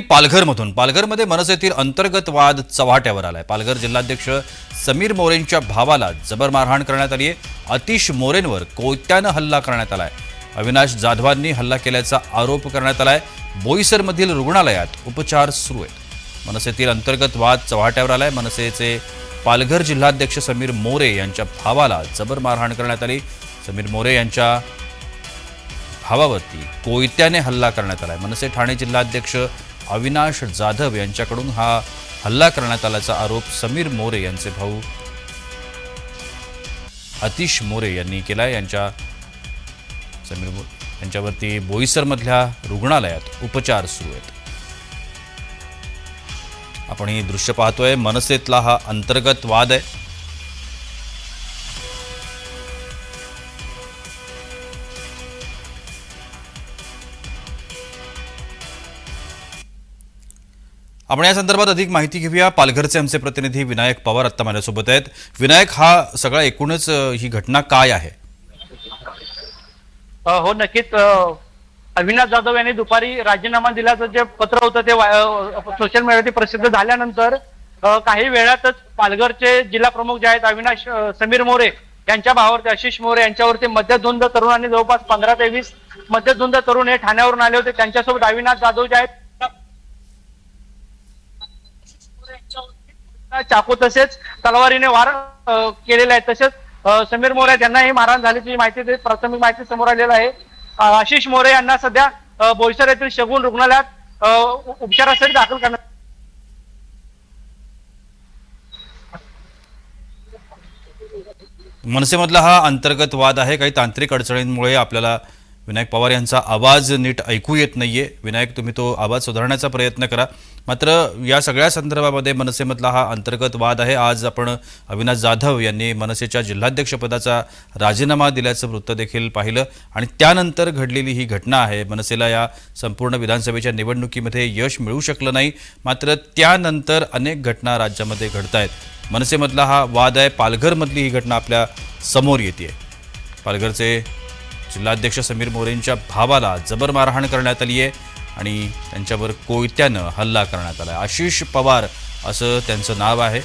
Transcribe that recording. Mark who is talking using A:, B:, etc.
A: पालघरमधून. पालघरमध्ये मनसेतील अंतर्गत वाद चव्हाट्यावर आलाय. पालघर जिल्हाध्यक्ष समीर मोरेंच्या भावाला जबर मारहाण करण्यात आली आहे अतिश मोरेंवर कोयत्यानं हल्ला करण्यात आलाय. अविनाश जाधवांनी हल्ला केल्याचा आरोप करण्यात आलाय. बोईसरमधील रुग्णालयात उपचार सुरू आहेत. मनसेतील अंतर्गत वाद चव्हाट्यावर आलाय. मनसेचे पालघर जिल्हाध्यक्ष समीर मोरे यांच्या भावाला जबर मारहाण करण्यात आली. समीर मोरे यांच्या भावावरती कोयत्याने हल्ला करण्यात आलाय. मनसे ठाणे जिल्हाध्यक्ष अविनाश जाधव यांच्याकडून हा हल्ला करण्यात आल्याचा आरोप समीर मोरे यांचे भाऊ अतिश मोरे यांनी केला यांच्या समीर मोरे यांच्यावरती बोईसरमधल्या रुग्णालयात उपचार सुरू आहेत. आपण ही दृश्य पाहतोय. मनसेतला हा अंतर्गत वाद आहे. आपण या संदर्भात अधिक माहिती घेऊया. पालघरचे आमचे प्रतिनिधी विनायक पवार आत्ता माझ्यासोबत आहेत. विनायक हा सगळा एकूणच ही घटना काय आहे?
B: हो नक्कीच. अविनाश जाधव यांनी दुपारी राजीनामा दिल्याचं जे पत्र होतं ते सोशल मीडियावरती प्रसिद्ध झाल्यानंतर काही वेळातच पालघरचे जिल्हा प्रमुख जे आहेत अविनाश समीर मोरे यांच्या भावावरती आशिष मोरे यांच्यावरती मध्यधुंद तरुणांनी जवळपास पंधरा ते वीस मध्यधुंद तरुण हे ठाण्यावरून आले होते. त्यांच्यासोबत अविनाश जाधव जे आहेत चाकू तसेच तलवारीने वार केलेला केलेले आहेत. तसेच समीर मोरे यांनाही मारहाण झाल्याची माहिती दे- प्राथमिक माहिती समोर आलेली आहे. आशिष मोरे यांना सध्या बोईसर येथील शगुन रुग्णालयात उपचारासाठी दाखल करण्यात
A: मनसेमधला हा अंतर्गत वाद आहे. काही तांत्रिक अडचणींमुळे आपल्याला विनायक पवार यांचा आवाज नीट ऐकू येत नाही आहे विनायक तुम्ही तो आवाज सुधारण्याचा प्रयत्न करा. मात्र या सगळ्या संदर्भामध्ये मनसेमधला हा अंतर्गत वाद आहे. आज आपण अविनाश जाधव यांनी मनसेच्या जिल्हाध्यक्षपदाचा राजीनामा दिल्याचं वृत्त देखील पाहिलं आणि त्यानंतर घडलेली ही घटना आहे. मनसेला या संपूर्ण विधानसभेच्या निवडणुकीमध्ये यश मिळू शकलं नाही. मात्र त्यानंतर अनेक घटना राज्यामध्ये घडत आहेत मनसेमधला हा वाद आहे. पालघरमधली ही घटना आपल्यासमोर येते पालघरचे जिल्हाध्यक्ष समीर मोरेंच्या भावाला जबर मारहाण करण्यात आली आहे आणि त्यांच्यावर कोयत्यानं हल्ला करण्यात आला आशिष पवार असं त्यांचं नाव आहे.